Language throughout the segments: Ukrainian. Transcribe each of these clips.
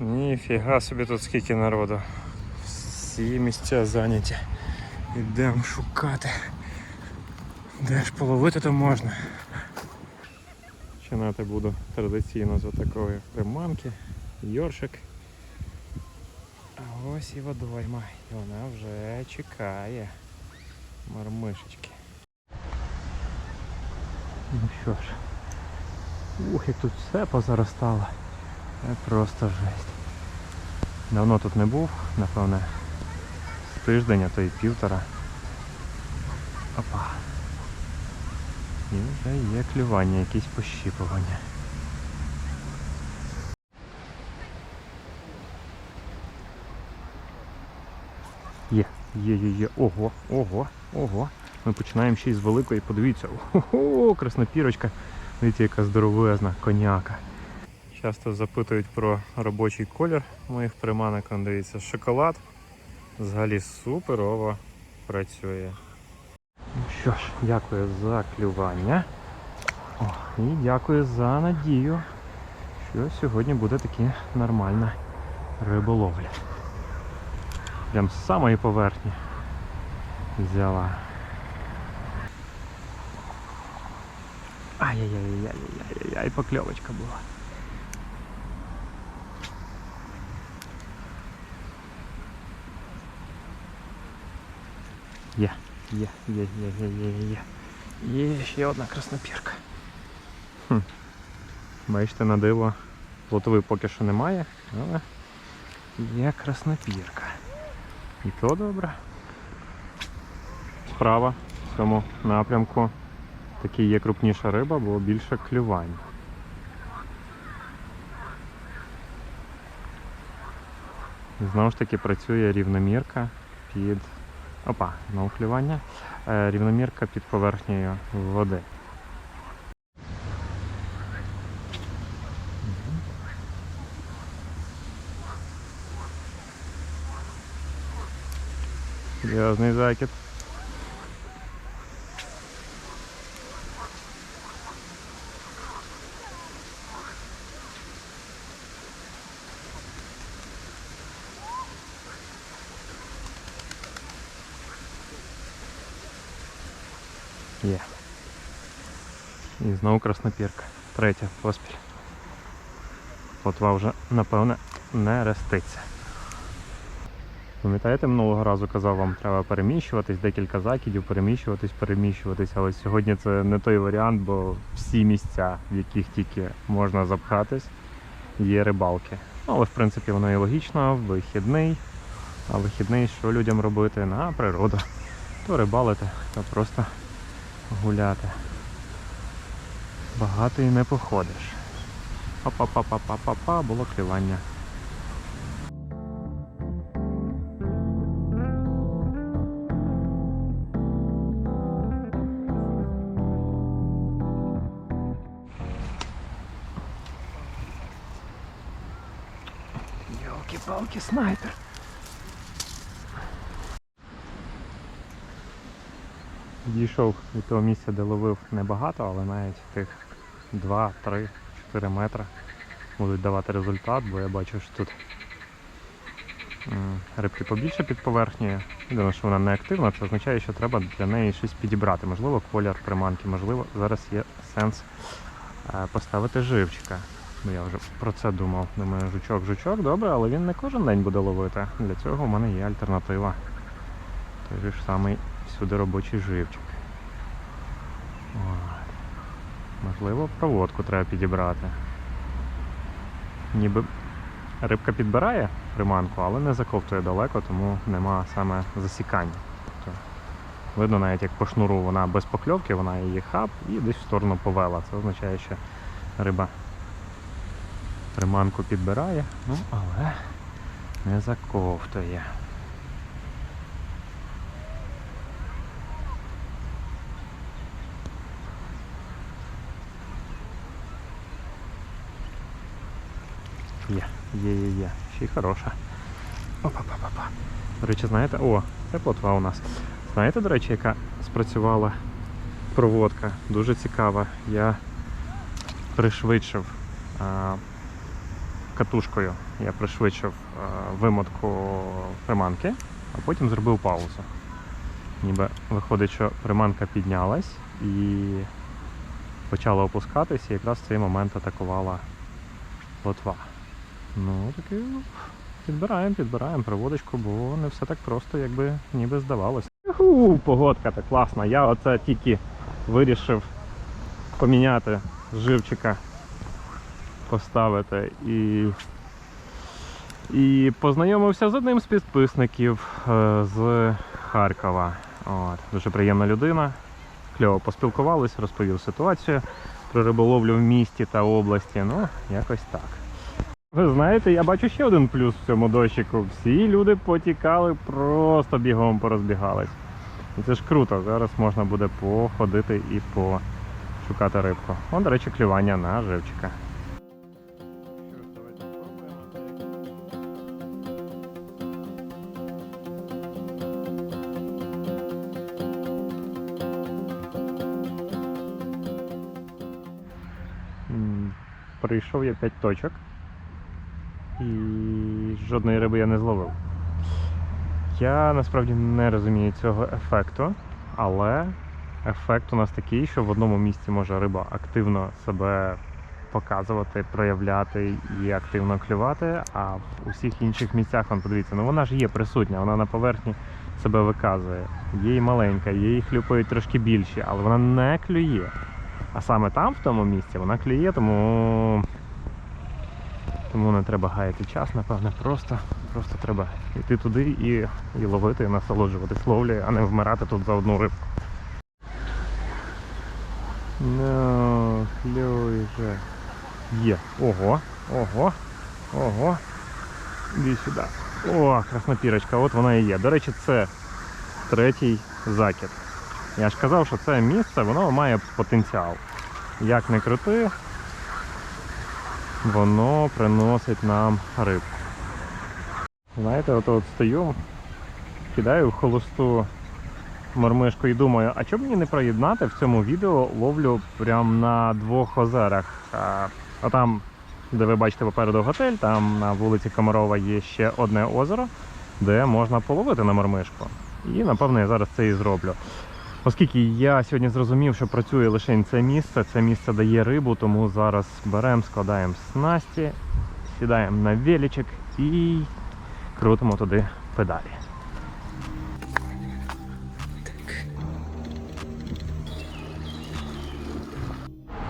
Ніфіга собі тут скільки народу. Всі місця зайняті. Ідемо шукати. Де ж половити то можна. Починати буду традиційно з отакої приманки, йоршик. А ось і водойма. І вона вже чекає. Мармишечки. Ну що ж. Ух, як тут все позаростало. Це просто жесть. Давно тут не був, напевне, з тиждень, а то й півтора. Опа. І вже є клювання, якісь пощіпування. Є, є, є, є. Ого, ого, ого. Ми починаємо ще із великої, подивіться. Ого, краснопірочка. Дивіться, яка здоровезна коняка. Часто запитують про робочий колір моїх приманок. Дивіться, шоколад. Взагалі суперово працює. Ну що ж, дякую за клювання. О, і дякую за надію, що сьогодні буде таки нормальна риболовля. Прям з самої поверхні взяла. Ай-яй-яй-яй-яй-яй, покльовочка була. Є, є, є, є, є, є, є, є. Є ще одна краснопірка. Хм. Бачите, на диво плотови поки що немає, але є краснопірка. І то добре. Справа в цьому напрямку таки є крупніша риба, бо більше клювань. Знову ж таки працює рівномірка під. Опа, на клювання. Е, рівномірка під поверхнею води. Серйозний закид. Є. І знову краснопірка. Третя поспіль. Плотва вже, напевне, не реститься. Пам'ятаєте, минулого разу казав вам, треба переміщуватись, декілька закидів, переміщуватись, переміщуватись, але сьогодні це не той варіант, бо всі місця, в яких тільки можна запхатись, є рибалки. Ну, але в принципі воно і логічно, вихідний. А вихідний що людям робити? На природу. То рибалити, то просто гуляти. Багато і не походиш. Па-па-па-па-па-па, було клювання. Йолки-палки, снайпер. Дійшов від того місця, де ловив небагато, але навіть тих 2, 3, 4 метри будуть давати результат, бо я бачу, що тут рибки побільше під поверхнею. Єдине, що вона не активна, це означає, що треба для неї щось підібрати. Можливо, колір приманки, можливо, зараз є сенс е, поставити живчика. Ну я вже про це думав. Думаю, жучок, жучок, добре, але він не кожен день буде ловити. Для цього в мене є альтернатива. Той ж самий всюди робочий живчик. От. Можливо, проводку треба підібрати. Ніби рибка підбирає приманку, але не заковтує далеко, тому нема саме засікання. Тобто, видно навіть як по шнуру вона без покльовки, вона її хап і десь в сторону повела. Це означає, що риба приманку підбирає, ну але не заковтує. Є, є, є, є. Ще й хороша. Опа-па-па-па. До речі, знаєте, о, це плотва у нас. Знаєте, до речі, яка спрацювала проводка? Дуже цікава. Я пришвидшив а, катушкою я пришвидшив е, вимотку приманки, а потім зробив паузу. Ніби виходить, що приманка піднялась і почала опускатися, і якраз в цей момент атакувала лотва. Ну, таки ну, підбираємо, підбираємо приводочку, бо не все так просто, якби ніби здавалося. Уху, погодка так класна. Я оце тільки вирішив поміняти живчика, поставити і, і познайомився з одним з підписників е, з Харкова. От, дуже приємна людина. Кльово поспілкувались, розповів ситуацію про риболовлю в місті та області. Ну, якось так. Ви знаєте, я бачу ще один плюс в цьому дощику. Всі люди потікали, просто бігом порозбігались. Це ж круто. Зараз можна буде походити і пошукати рибку. О, до речі, клювання на живчика. Прийшов я 5 точок і жодної риби я не зловив. Я насправді не розумію цього ефекту, але ефект у нас такий, що в одному місці може риба активно себе показувати, проявляти і активно клювати, а в усіх інших місцях, вон, подивіться, ну вона ж є присутня, вона на поверхні себе виказує. Є і маленька, і хлюпають трошки більші, але вона не клює. А саме там, в тому місці, вона клює, тому тому не треба гаяти час, напевне, просто, просто треба йти туди і, і ловити, і насолоджуватись ловлею, а не вмирати тут за одну рибку. Ну, клює. Є. Ого, ого, ого. Іди сюди. О, краснопірочка, от вона і є. До речі, це третій закид. Я ж казав, що це місце, воно має потенціал. Як не крути, воно приносить нам рибку. Знаєте, от от стою, кидаю в холосту мормишку і думаю, а чому мені не проєднати в цьому відео ловлю прямо на двох озерах. А, а там, де ви бачите попереду готель, там на вулиці Комарова є ще одне озеро, де можна половити на мормишку. І напевно я зараз це і зроблю. Оскільки я сьогодні зрозумів, що працює лише це місце, це місце дає рибу, тому зараз беремо, складаємо снасті, сідаємо на величок і крутимо туди педалі.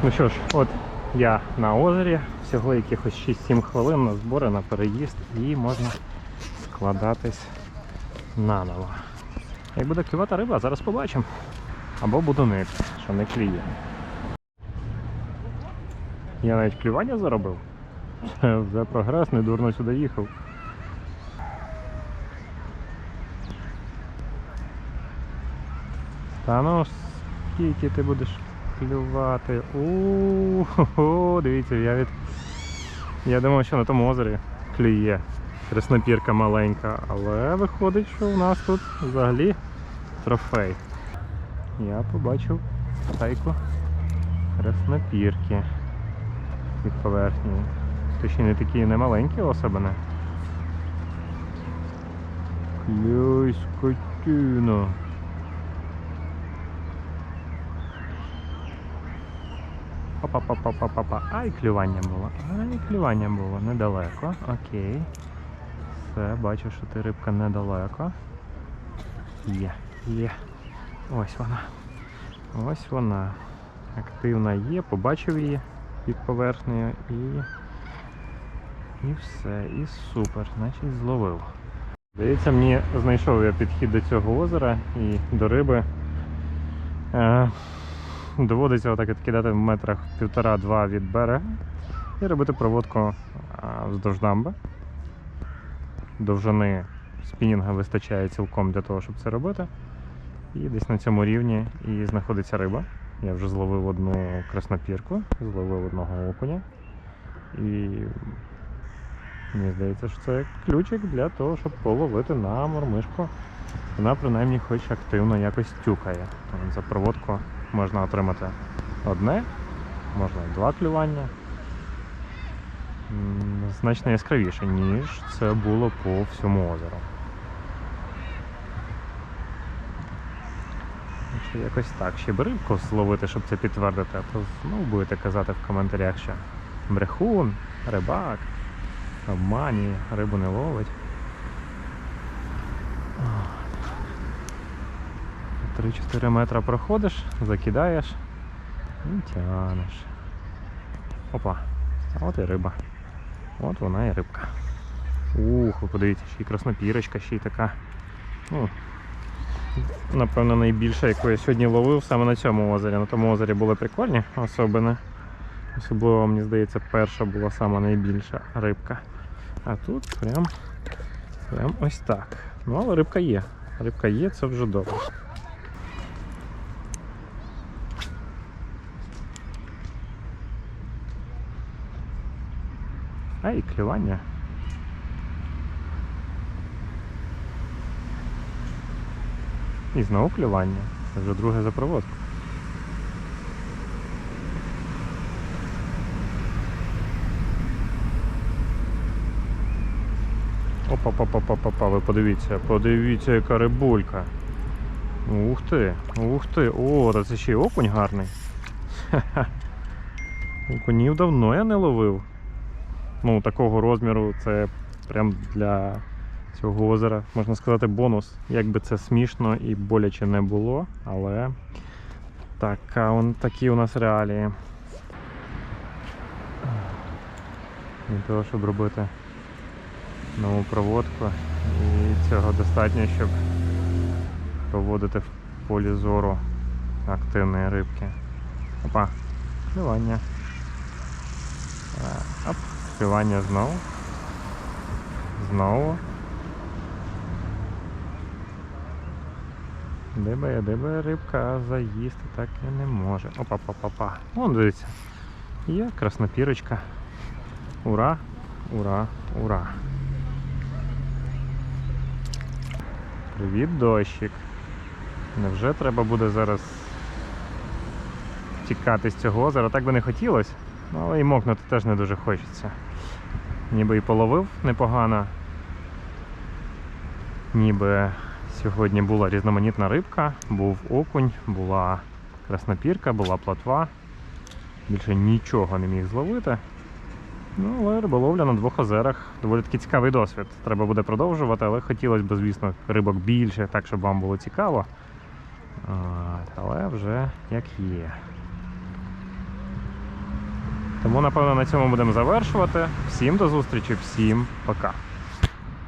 Ну що ж, от я на озері, всього якихось 6-7 хвилин на збори, на переїзд і можна складатись наново. Як буде клювати риба, зараз побачимо. Або буду нити, що не клює. Я навіть клювання заробив. Вже прогрес, не дурно сюди їхав. Та ну скільки ти будеш клювати? У дивіться, я від. Я думав, що на тому озері клює. Краснопірка маленька, але виходить, що у нас тут взагалі трофей. Я побачив стайку краснопірки від поверхні. Точні не такі не маленькі особини. Клюй, скотіно. Па-па-па-па-па-па. Ай, клювання було. Ай, клювання було недалеко. Окей. Все, бачу, що ти рибка недалеко. Є, є. Ось вона. Ось вона. Активна є, побачив її під поверхнею і. І все, і супер, значить зловив. Здається, мені знайшов я підхід до цього озера і до риби. Е, доводиться отак от кидати в метрах півтора-два від берега і робити проводку вздовж дамби. Довжини спінінга вистачає цілком для того, щоб це робити. І десь на цьому рівні і знаходиться риба. Я вже зловив одну краснопірку, зловив одного окуня. І мені здається, що це ключик для того, щоб половити на мормишку. Вона принаймні хоч активно якось тюкає. За проводку можна отримати одне, можна два клювання. Значно яскравіше, ніж це було по всьому озеру. Якось так. Ще би рибку зловити, щоб це підтвердити, а то знову будете казати в коментарях, що брехун, рибак, обманює, рибу не ловить. 3-4 метра проходиш, закидаєш і тянеш. Опа, а от і риба. От вона і рибка. Ух, ви подивіться, ще й краснопірочка, ще й така. Ну, напевно, найбільша, яку я сьогодні ловив саме на цьому озері. На тому озері були прикольні особини. Особливо, мені здається, перша була сама найбільша рибка. А тут прям, прям ось так. Ну, але рибка є. Рибка є, це вже добре. А і клювання. І знову клювання. Це вже друге за проводку. Опа-па-па-па-па-па, ви подивіться, подивіться, яка рибулька. Ух ти, ух ти. О, та це ще й окунь гарний. Ха-ха. Окунів давно я не ловив. Ну, такого розміру це прям для цього озера, можна сказати, бонус. Як би це смішно і боляче не було, але така, он, такі у нас реалії. Для того, щоб робити нову проводку. І цього достатньо, щоб проводити в полі зору активної рибки. Опа, клювання. А, Оп, клювання знову. Знову. Дибає, дибає рибка, заїсти так і не може. Опа-па-па-па. Вон дивіться. Є краснопірочка. Ура, ура, ура. Привіт, дощик. Невже треба буде зараз тікати з цього озера? Так би не хотілося, ну, але і мокнути теж не дуже хочеться. Ніби і половив непогано. Ніби сьогодні була різноманітна рибка, був окунь, була краснопірка, була платва. Більше нічого не міг зловити. Ну, але риболовля на двох озерах доволі таки цікавий досвід. Треба буде продовжувати, але хотілося б, звісно, рибок більше, так, щоб вам було цікаво. Але вже як є. Тому, напевно, на цьому будемо завершувати. Всім до зустрічі, всім пока.